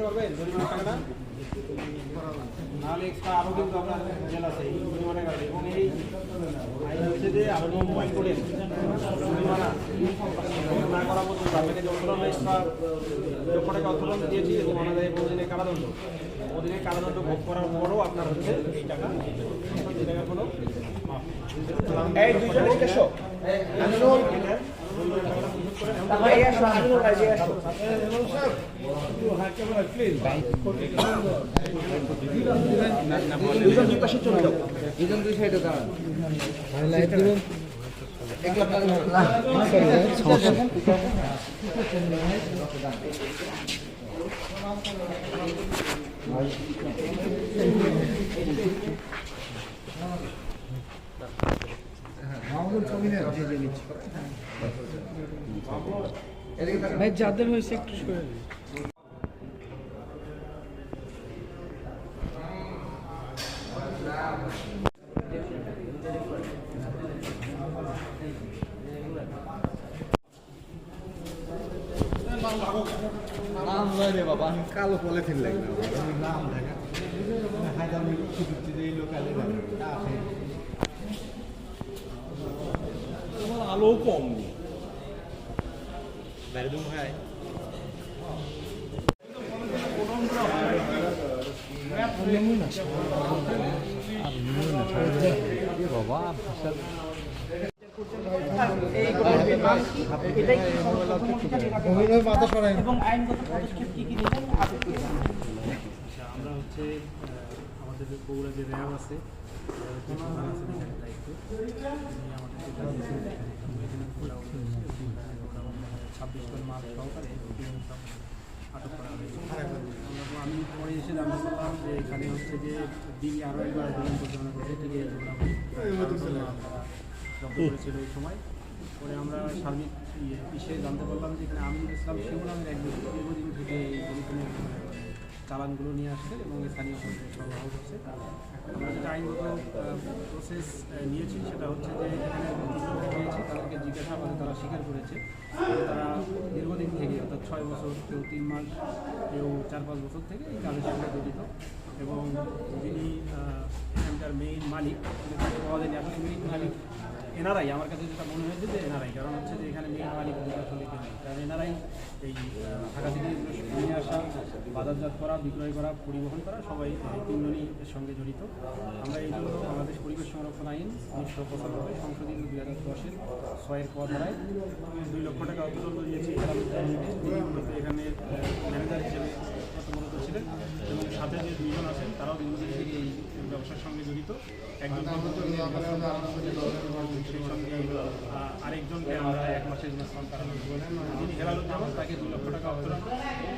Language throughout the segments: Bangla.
দিতে পারবেন জরিমানা টাকাটা। নাহলে এক্সট্রা আরও কিন্তু আপনার জেল আছে এই জরিমানা কাটে এবং এই আইন হচ্ছে যে আবেদন মোবাইল করে জরিমানা না করা পর্যন্ত আপনাকে যে অর্থদণ্ড এক্সট্রা লক্ষ টাকা অর্থদণ্ড দিয়েছি এবং ওনাদের বহুদিনের কারাদণ্ড। বহুদিনের কারাদণ্ড ভোগ করার পরও আপনার হচ্ছে এই টাকা। এই টাকা কোনো মাফ। এই দুইজন আমিনুল, তারপর এই আসো, আমিনুল ভাই, যাদের হয়েছে একটু সরে নাম রে বাবা আমি কালো পলিথিন লাগবে। নাম দেখা খুঁজছি এই লোকালে তোমার আলো কম। আমরা হচ্ছে আমাদের বগুড়া যে র্যাব আছে দায়িত্ব তিনি সহকারে আটক করা হয়েছে। আমি পরে এসে জানতে পারলাম যে এখানে হচ্ছে যে দিঘি আরও একবার অভিযান পরিচালনা করছে ঠিক জব্দ করেছিল ওই সময়। পরে আমরা সার্বিক ইয়ে বিষয়ে জানতে পারলাম যে এখানে আমিনুল ইসলাম শিমুল নামের এক দীর্ঘদিন থেকে এই পলিথিনের চালানগুলো নিয়ে আসছে এবং স্থানীয় সরকারে সরবরাহ করছে আমরা যেটা আইনগত প্রসেস নিয়েছি সেটা হচ্ছে যে এখানে পেয়েছি তাদেরকে জিজ্ঞাসাবাদে তারা স্বীকার করেছে। তারা দীর্ঘদিন থেকে, অর্থাৎ ছয় বছর, কেউ তিন মাস, কেউ চার পাঁচ বছর থেকে এই কাজের সঙ্গে জড়িত এবং যিনি এখানকার মেইন মালিক পাওয়া যায়নি মেইন মালিক এনারাই, আমার কাছে যেটা মনে হয়েছে যে এনারাই, কারণ হচ্ছে যে এখানে মালিক কিন্তু আসলে কেউ নেই কারণ এনআরআই এই ঢাকা থেকে নিয়ে আসা, বাজারজাত করা, বিক্রয় করা, পরিবহন করা, সবাই তিনজনই এর সঙ্গে জড়িত। আমরা এই জন্য বাংলাদেশ পরিবেশ সংরক্ষণ আইন উনিশশো পঁচানব্বই সংশোধিত দুই হাজার দশের ছয়ের ধারায় দুই লক্ষ টাকা অর্থদণ্ড দিয়েছি। এখানে ম্যানেজার হিসেবে কর্তব্যরত ছিলেন এবং সাথে যে দুইজন আছেন তারাও দীর্ঘদিন থেকে এই আহ, আরেকজনকে আমরা এক মাসের কারাদণ্ড যিনি হেলালুজ্জামান তাকে দু লক্ষ টাকা অর্থদণ্ড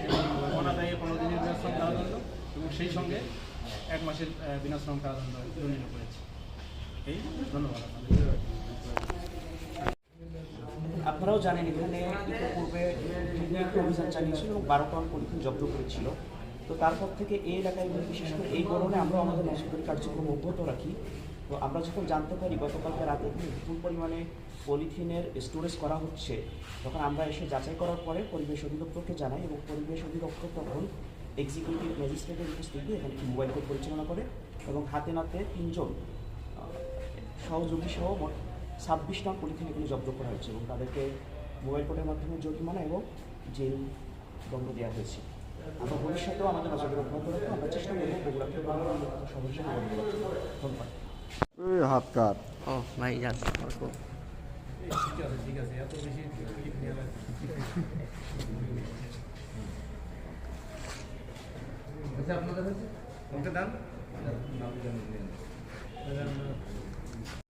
এবং অনাদায়ে পনেরো দিনের বিনাশ্রম কারাদণ্ড এবং সেই সঙ্গে এক মাসের বিনাশ্রম কারাদণ্ড দণ্ডিত করেছে এই ধন্যবাদ আপনারাও জানেন এখানে একটি অভিযান চালিয়েছিল এবং বারো টন পলিথিন জব্দ করেছিল। তো তারপর থেকে এই এলাকায় বিশেষ করে এই গরমে আমরা আমাদের নজরদারি কার্যক্রম অব্যাহত রাখি। তো আমরা যখন জানতে পারি গতকালকে রাতে বিপুল পরিমাণে পলিথিনের স্টোরেজ করা হচ্ছে, তখন আমরা এসে যাচাই করার পরে পরিবেশ অধিদপ্তরকে জানাই এবং পরিবেশ অধিদপ্তর তখন এক্সিকিউটিভ ম্যাজিস্ট্রেটের উপস্থিতি এখানে মোবাইল কোর্ট পরিচালনা করে এবং হাতে নাতে তিনজন সহযোগী সহ মোট ছাব্বিশ টন পলিথিন এগুলো জব্দ করা হয়েছে এবং তাদেরকে মোবাইল কোর্টের মাধ্যমে জরিমানা এবং জেল দণ্ড দেওয়া হয়েছে। আমরা ভবিষ্যতেও আমাদের নজরে রাখব আমরা চেষ্টা করব বগুড়াকে সদস্য ধন্যবাদ। হাত কাট ও ভাই যান ঠিক আছে ঠিক আছে এত বেশি ক্লিপ লাগবে আচ্ছা আপনাদের হয়েছে ওকে দেন